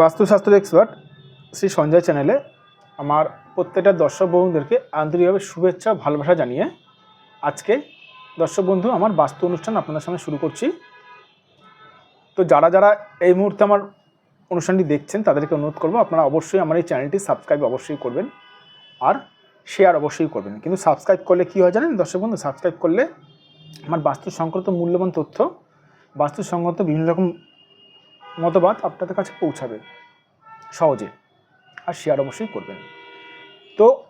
বাস্তুশাস্ত্র এক্সপার্ট শ্রী সঞ্জয় চ্যানেলে আমার প্রত্যেকটা দর্শক বন্ধুদেরকে আন্তরিকভাবে শুভেচ্ছা, ভালোবাসা জানিয়ে আজকে দর্শক বন্ধু আমার বাস্তু অনুষ্ঠান আপনাদের সামনে শুরু করছি। তো যারা যারা এই মুহূর্তে আমার অনুষ্ঠানটি দেখছেন, তাদেরকে অনুরোধ করব আপনারা অবশ্যই আমার এই চ্যানেলটি সাবস্ক্রাইব অবশ্যই করবেন আর শেয়ার অবশ্যই করবেন। কিন্তু সাবস্ক্রাইব করলে কী হয় জানেন দর্শক বন্ধু? সাবস্ক্রাইব করলে আমার বাস্তু সংক্রান্ত মূল্যবান তথ্য বাস্তু সংক্রান্ত বিভিন্ন রকম মতবাদ আপনাদের কাছে পৌঁছাবে। সহজে। আর শেয়ার অবশ্যই করবেন। তো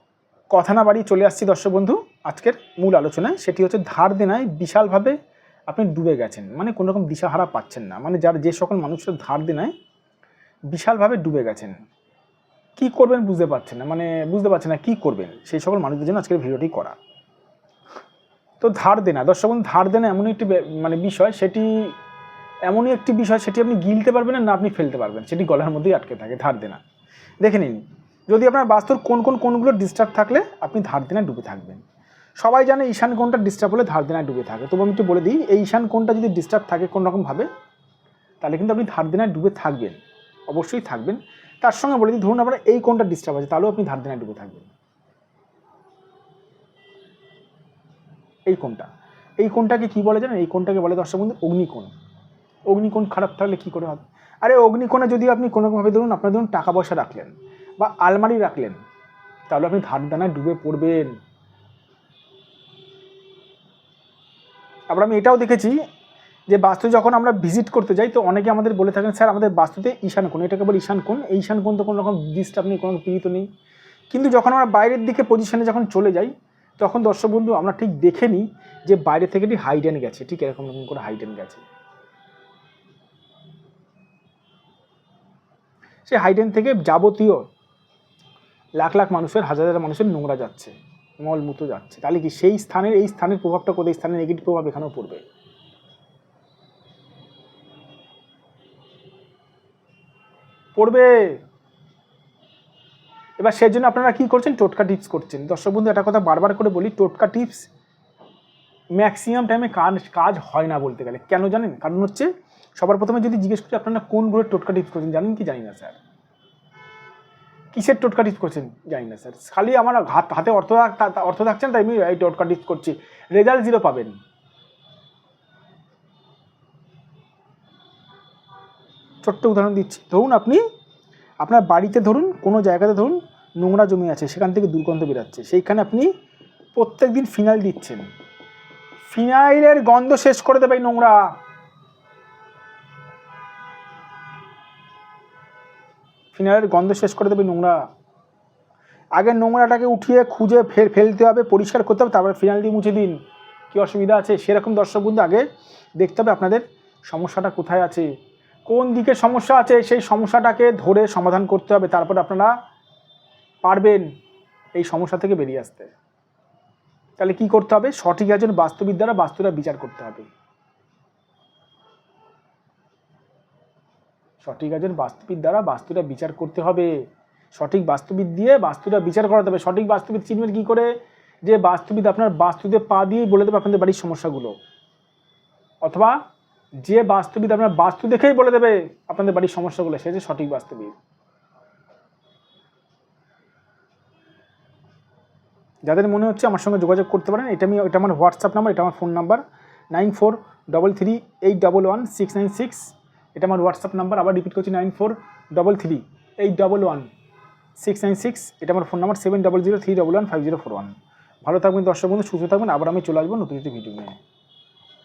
কথা না বাড়িয়ে চলে আসছি দর্শক বন্ধু, আজকের মূল আলোচনায়। সেটি হচ্ছে ধার দেনায় বিশালভাবে আপনি ডুবে গেছেন। মানে কোনো রকম দিশাহারা পাচ্ছেন না। মানে যার যে সকল মানুষের ধার দেনায় বিশালভাবে ডুবে গেছেন। কি করবেন বুঝতে পারছেন না। মানে বুঝতে পারছেন না কি করবেন। সেই সকল মানুষদের জন্য আজকের ভিডিওটি করা। তো ধার দেনা। দর্শক ধার দেনা এমন একটি মানে বিষয়, সেটি এমনই একটি বিষয়, সেটি আপনি গিলতে পারবেন না আপনি ফেলতে পারবেন। সেটি গলার মধ্যেই আটকে থাকে, ধার দেনা। দেখে নিন, যদি আপনার বাস্তুর কোন কোন কোনগুলো ডিস্টার্ব থাকলে আপনি ধার দেনায় ডুবে থাকবেন। সবাই জানে ঈশান কোনটা ডিস্টার্ব হলে ধার দেনায় ডুবে থাকে। তবু আমি একটু বলে দিই, এই ঈশান কোনটা যদি ডিস্টার্ব থাকে কোনো রকমভাবে তাহলে কিন্তু আপনি ধার দেনায় ডুবে থাকবেন। অবশ্যই থাকবেন। তার সঙ্গে বলে দিই, ধরুন আপনার এই কোনটা ডিস্টার্ব আছে তাহলেও আপনি ধার দেনায় ডুবে থাকবেন। এই কোনটা এই কোনটাকে কি বলে জানেন? এই কোনটাকে বলে দর্শক বন্ধু, অগ্নিকোণ। অগ্নিকোণ খারাপ থাকলে কী করে হবে? আরে, অগ্নিকোণে যদি আপনি কোনোভাবে ধরুন, আপনার ধরুন টাকা পয়সা রাখলেন বা আলমারি রাখলেন, তাহলে আপনি ধার দানায় ডুবে পড়বেন। আবার আমি এটাও দেখেছি যে বাস্তু যখন আমরা ভিজিট করতে যাই, তো অনেকে আমাদের বলে থাকেন, স্যার, আমাদের বাস্তুতে ঈশান কোণ। এটাকে বলে ঈশান কোণ। এই ঈশান কোণ তো কোনো রকম ডিস্টার্ব নেই কোনো পীড়িত নেই। কিন্তু যখন আমরা বাইরের দিকে পজিশনে যখন চলে যাই, তখন দর্শক বন্ধু, আমরা ঠিক দেখে নিই যে বাইরে থেকে ঠিক হাইডেন গেছে। ঠিক এরকম রকম করে হাইডেন গেছে। সে হাইডেন থেকে যাবতীয় লাখ লাখ মানুষের, হাজার হাজার মানুষের নোংরা যাচ্ছে মলমূত্র যাচ্ছে। তাহলে কি সেই স্থানের, এই স্থানের প্রভাবটা কোথায়? স্থানের নেগেটিভ প্রভাব এখানেও পড়বে। পড়বে। এবার সেই জন্য আপনারা কি করছেন? টোটকা টিপস করছেন। দর্শক বন্ধু, একটা কথা বারবার করে বলি, টোটকা টিপস ম্যাক্সিমাম টাইমে কাজ কাজ হয় না বলতে গেলে। কেন জানেন? কারণ হচ্ছে সবার প্রথমে যদি জিজ্ঞেস করি, আপনারা কোন গ্রহের টোটকা টিপস করছেন? জানেন কি? জানি না, স্যার। কিসের টোটকা টিপস করছেন? জানি না, স্যার। খালি আমার হাত, হাতে অর্থ অর্থ থাকছে না, তাই আমি এই টোটকা টিপস করছি। রেজাল্ট জিরো পাবেন। ছোট্ট উদাহরণ দিচ্ছি। ধরুন আপনি, আপনার বাড়িতে ধরুন, কোনো জায়গাতে ধরুন, নোংরা জমি আছে, সেখান থেকে দুর্গন্ধ বেরাচ্ছে। সেইখানে আপনি প্রত্যেক দিন ফিনাইল দিচ্ছেন। ফিনাইলের গন্ধ শেষ করে দেবে নোংরা। ফিনাইলের গন্ধ শেষ করে দেবে নোংরা। আগে নোংরাটাকে উঠিয়ে খুঁজে ফের ফেলতে হবে, পরিষ্কার করতে হবে, তারপরে ফিনাইল দিয়ে মুছে দিন। কী অসুবিধা আছে? সেরকম দর্শক বন্ধু, আগে দেখতে হবে আপনাদের সমস্যাটা কোথায় আছে। কোন দিকে সমস্যা আছে, সেই সমস্যাটাকে ধরে সমাধান করতে হবে, তারপর আপনারা পারবেন এই সমস্যা থেকে বেরিয়ে আসতে। তাহলে কি করতে হবে? সঠিক একজন বাস্তুবিদ দ্বারা বাস্তুরা বিচার করতে হবে। সঠিক একজন বাস্তুবিদ দ্বারা বাস্তুটা বিচার করতে হবে। সঠিক বাস্তুবিদ দিয়ে বাস্তুটা বিচার করাতে হবে। সঠিক বাস্তুবিদ চিনবেন কী করে? যে বাস্তুবিদ আপনার বাস্তুতে পা দিয়েই বলে দেবে আপনাদের বাড়ির সমস্যাগুলো। অথবা যে বাস্তুবিদ আপনার বাস্তু দেখেই বলে দেবে আপনাদের বাড়ির সমস্যাগুলো, সে যে সঠিক বাস্তুবিদ। যাদের মনে হচ্ছে আমার সঙ্গে যোগাযোগ করতে পারেন, এটা আমি, এটা আমার হোয়াটসঅ্যাপ নাম্বার, এটা আমার phone number, nine four double three eight double one six nine six. এটা আমার হোয়াটসঅ্যাপ নাম্বার আবার রিপিট করছি nine four double three eight double one six nine six এটা আমার phone number seven double zero three double one five zero four one ভালো থাকবেন দর্শক বন্ধু, সুস্থ থাকবেন। আবার আমি চলে আসব নতুন একটি ভিডিও নিয়ে।